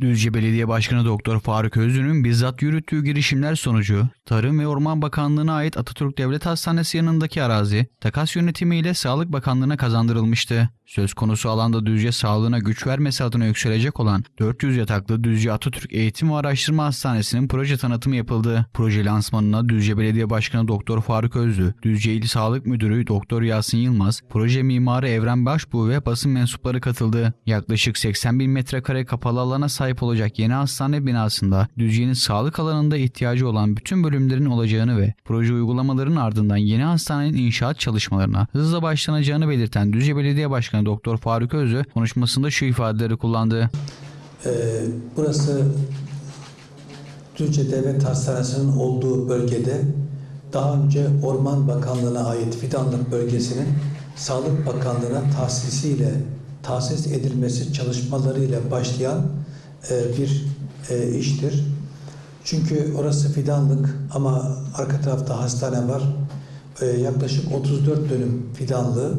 Düzce Belediye Başkanı Doktor Faruk Özlü'nün bizzat yürüttüğü girişimler sonucu Tarım ve Orman Bakanlığı'na ait Atatürk Devlet Hastanesi yanındaki arazi takas yönetimiyle Sağlık Bakanlığı'na kazandırılmıştı. Söz konusu alanda Düzce sağlığına güç vermesi adına yükselecek olan 400 yataklı Düzce Atatürk Eğitim ve Araştırma Hastanesi'nin proje tanıtımı yapıldı. Proje lansmanına Düzce Belediye Başkanı Doktor Faruk Özlü, Düzce İl Sağlık Müdürü Doktor Yasin Yılmaz, proje mimarı Evren Başbuğ ve basın mensupları katıldı. Yaklaşık 80 bin metrekare kapalı alana sahip olacak yeni hastane binasında Düzce'nin sağlık alanında ihtiyacı olan bütün bölümlerin olacağını ve proje uygulamalarının ardından yeni hastanenin inşaat çalışmalarına hızla başlanacağını belirten Düzce Belediye Başkanı Doktor Faruk Özlü konuşmasında şu ifadeleri kullandı. Ee, burası Düzce Devlet Hastanesi'nin olduğu bölgede daha önce Orman Bakanlığı'na ait Fidanlık bölgesinin Sağlık Bakanlığı'na tahsisiyle tahsis edilmesi çalışmalarıyla başlayan bir e, iştir. Çünkü orası fidanlık ama arka tarafta hastane var. E, yaklaşık 34 dönüm fidanlığı.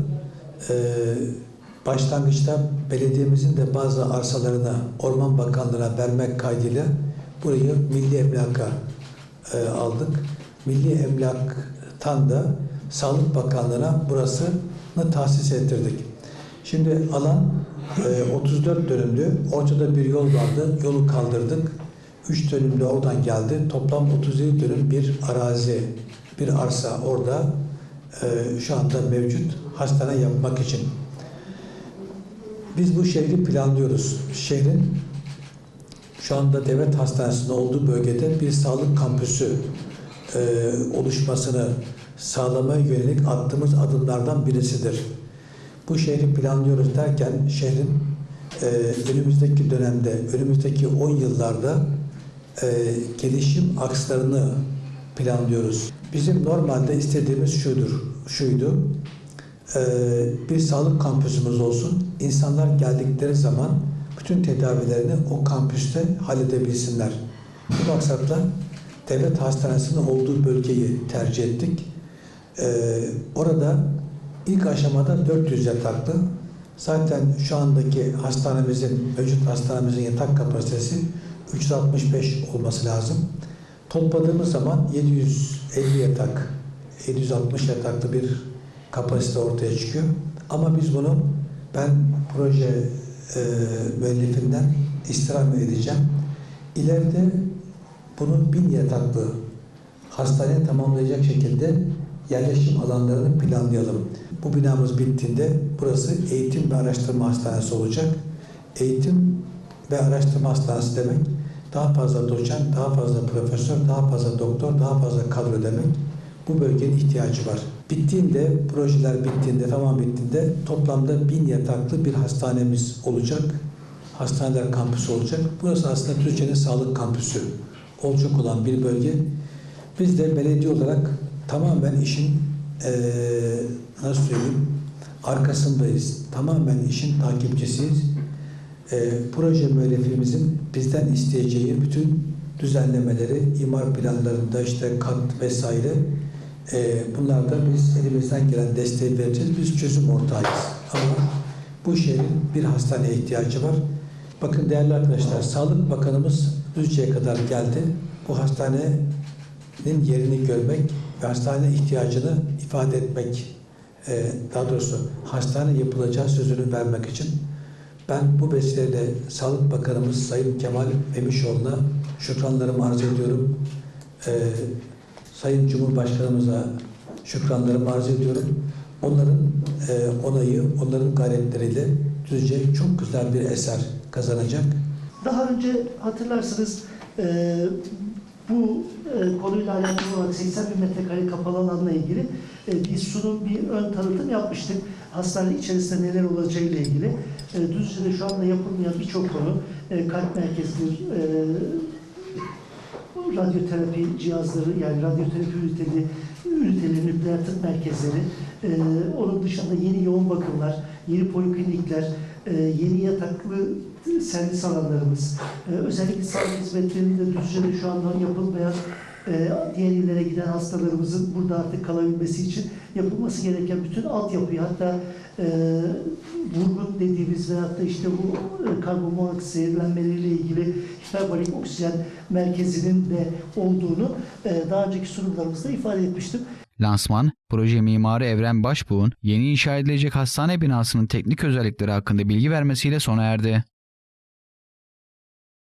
E, başlangıçta belediyemizin de bazı arsalarını Orman Bakanlığı'na vermek kaydıyla burayı Milli Emlak'a e, aldık. Milli Emlak'tan da Sağlık Bakanlığı'na burasını tahsis ettirdik. Şimdi alan e, 34 dönümlü. Ortada bir yol vardı. Yolu kaldırdık. 3 dönümlü oradan geldi. Toplam 37 dönüm bir arazi, bir arsa orada e, şu anda mevcut hastane yapmak için. Biz bu şehri planlıyoruz. Şehrin şu anda devlet hastanesinin olduğu bölgede bir sağlık kampüsü e, oluşmasını sağlamaya yönelik attığımız adımlardan birisidir. Bu şehri planlıyoruz derken şehrin e, önümüzdeki dönemde, önümüzdeki 10 yıllarda e, gelişim akslarını planlıyoruz. Bizim normalde istediğimiz şudur, şuydu. E, bir sağlık kampüsümüz olsun. İnsanlar geldikleri zaman bütün tedavilerini o kampüste halledebilsinler. Bu maksatla devlet hastanesinin olduğu bölgeyi tercih ettik. Ee, orada ilk aşamada 400 yataklı. Zaten şu andaki hastanemizin, mevcut hastanemizin yatak kapasitesi 365 olması lazım. Topladığımız zaman 750 yatak, 760 yataklı bir kapasite ortaya çıkıyor. Ama biz bunu ben proje e, müellifinden istirham edeceğim. İleride bunu bin yataklı hastane tamamlayacak şekilde yerleşim alanlarını planlayalım. Bu binamız bittiğinde burası eğitim ve araştırma hastanesi olacak. Eğitim ve araştırma hastanesi demek daha fazla doçent, daha fazla profesör, daha fazla doktor, daha fazla kadro demek. Bu bölgenin ihtiyacı var. Bittiğinde, projeler bittiğinde, tamam bittiğinde toplamda bin yataklı bir hastanemiz olacak. Hastaneler kampüsü olacak. Burası aslında Türkiye'nin sağlık kampüsü olacak olan bir bölge. Biz de belediye olarak tamamen işin eee nasıl söyleyeyim arkasındayız. Tamamen işin takipçisiyiz. Eee proje müellifimizin bizden isteyeceği bütün düzenlemeleri, imar planlarında işte kat vesaire eee bunlarda biz elimizden gelen desteği vereceğiz. Biz çözüm ortağıyız. Ama bu şehrin bir hastaneye ihtiyacı var. Bakın değerli arkadaşlar, Sağlık Bakanımız Düzce'ye kadar geldi. Bu hastanenin yerini görmek hastane ihtiyacını ifade etmek, e, daha doğrusu hastane yapılacağı sözünü vermek için ben bu vesileyle Sağlık Bakanımız Sayın Kemal Emişoğlu'na şükranlarımı arz ediyorum. E, Sayın Cumhurbaşkanımıza şükranlarımı arz ediyorum. Onların e, onayı, onların gayretleriyle Düzce çok güzel bir eser kazanacak. Daha önce hatırlarsınız e, bu e, konuyla alakalı olarak 80 bin metrekare kapalı alanla ilgili e, bir sunum, bir ön tanıtım yapmıştık. Hastane içerisinde neler olacağı ile ilgili. E, Düzce'de şu anda yapılmayan birçok konu, e, kalp merkezidir, e, radyoterapi cihazları, yani radyoterapi üniteli, üniteleri, nükleer tıp merkezleri, e, onun dışında yeni yoğun bakımlar, yeni poliklinikler, e, yeni yataklı servis alanlarımız, e, özellikle sağlık hizmetlerinde Düzce'de şu anda yapılmayan e, diğer illere giden hastalarımızın burada artık kalabilmesi için yapılması gereken bütün altyapıyı hatta e, vurgun dediğimiz veyahut da işte bu e, karbon monoksit zehirlenmeleriyle ilgili hiperbarik oksijen merkezinin de olduğunu daha önceki sunumlarımızda ifade etmiştim. Lansman, proje mimarı Evren Başbuğ'un yeni inşa edilecek hastane binasının teknik özellikleri hakkında bilgi vermesiyle sona erdi.